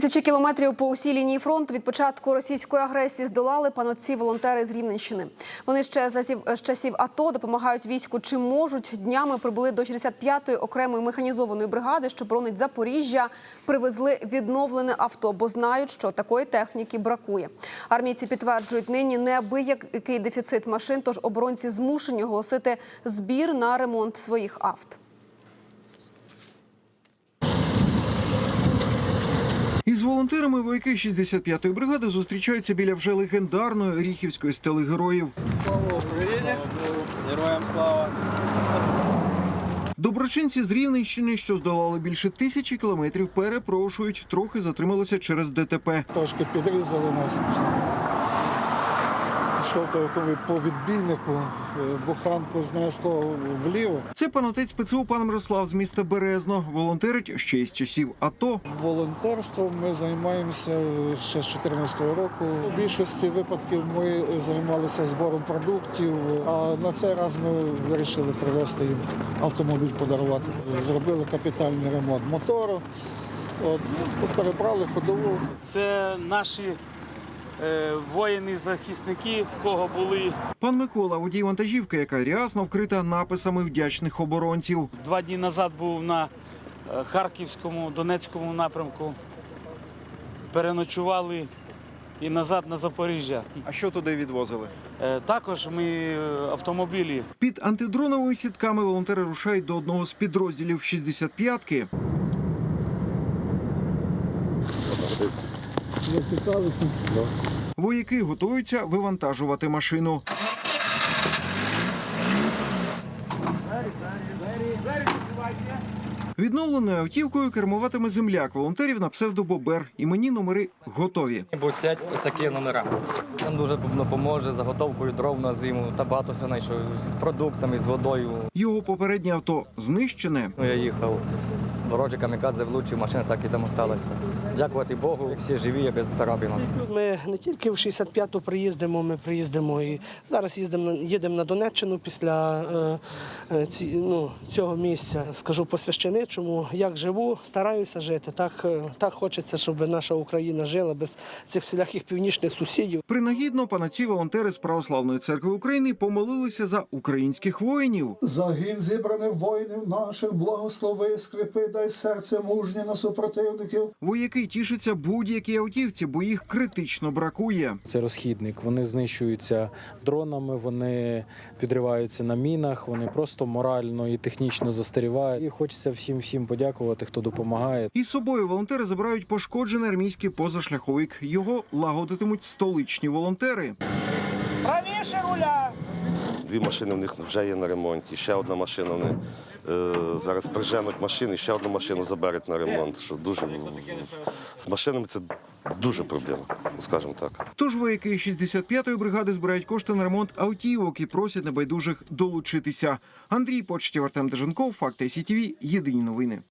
Тисячі кілометрів по усій лінії фронту від початку російської агресії здолали панотці волонтери з Рівненщини. Вони ще з часів АТО допомагають війську чим можуть. Днями прибули до 65-ї окремої механізованої бригади, що боронить Запоріжжя. Привезли відновлене авто, бо знають, що такої техніки бракує. Армійці підтверджують нині неабиякий дефіцит машин, тож оборонці змушені оголосити збір на ремонт своїх авт. Із волонтерами вояки 65-ї бригади зустрічаються біля вже легендарної Оріхівської стели героїв. Слава Україні! Героям слава! Доброчинці з Рівненщини, що здолали більше тисячі кілометрів, перепрошують, трохи затрималися через ДТП. Трошки підрізали нас. Пішов автомобіль по відбійнику, е, буханку знесло вліво. Це панотець ПЦУ пан Мирослав з міста Березно. Волонтерить ще із часів АТО. Волонтерством ми займаємося ще з 2014 року. У більшості випадків ми займалися збором продуктів, а на цей раз ми вирішили привезти їм автомобіль, подарувати. Зробили капітальний ремонт мотору. От, ну, перебрали ходову. Це наші е, воїни-захисники, в кого були Пан Микола, водій вантажівки, яка рясно вкрита написами вдячних оборонців. два дні назад був на е, Харківському, Донецькому напрямку. Переночували і назад на Запоріжжя. А що туди відвозили? Е, Також ми автомобілі Під антидроновими сітками волонтери рушають до одного з підрозділів 65-ки. Вояки готуються вивантажувати машину. Відновленою автівкою кермуватиме земляк волонтерів на псевдобобер. Іменні номери готові. Буцять такі номера. Нам дуже допоможе заготовкою дров на зиму та багато все знайшов з продуктами, з водою. Його попереднє авто знищене. Ну, я їхав. Ворожий камікадзе влучив, машина так і там осталася. Дякувати Богу, всі живі, я без царапинок. Ми не тільки в 65-ту приїздимо, ми приїздимо і зараз їздимо, їдемо на Донеччину після е, е, ці, ну, цього місця. Скажу по священичому, як живу, стараюся жити. Так, е, так хочеться, щоб наша Україна жила без цих всіляких північних сусідів. Принагідно панаці волонтери з православної церкви України помолилися за українських воїнів. Загін зібраних воїнів наших, благослови, скріпи, дай серце мужнє на супротивників. Вояки тішаться будь-якій автівці, бо їх критично бракує. Це розхідник. Вони знищуються дронами, вони підриваються на мінах, вони просто морально і технічно застарівають. І хочеться всім всім подякувати, хто допомагає. Із собою волонтери забирають пошкоджений армійський позашляховик. Його лагодитимуть столичні волонтери. Дві машини в них вже є на ремонті. Ще одна машина вони е, зараз приженуть машини, ще одну машину заберуть на ремонт. Що дуже з машинами це дуже проблема, скажімо так. Тож вояки 65-ї бригади збирають кошти на ремонт автівок і просять небайдужих долучитися. Андрій Почтів, Артем Деженков, Факти СІТВ, Єдині новини.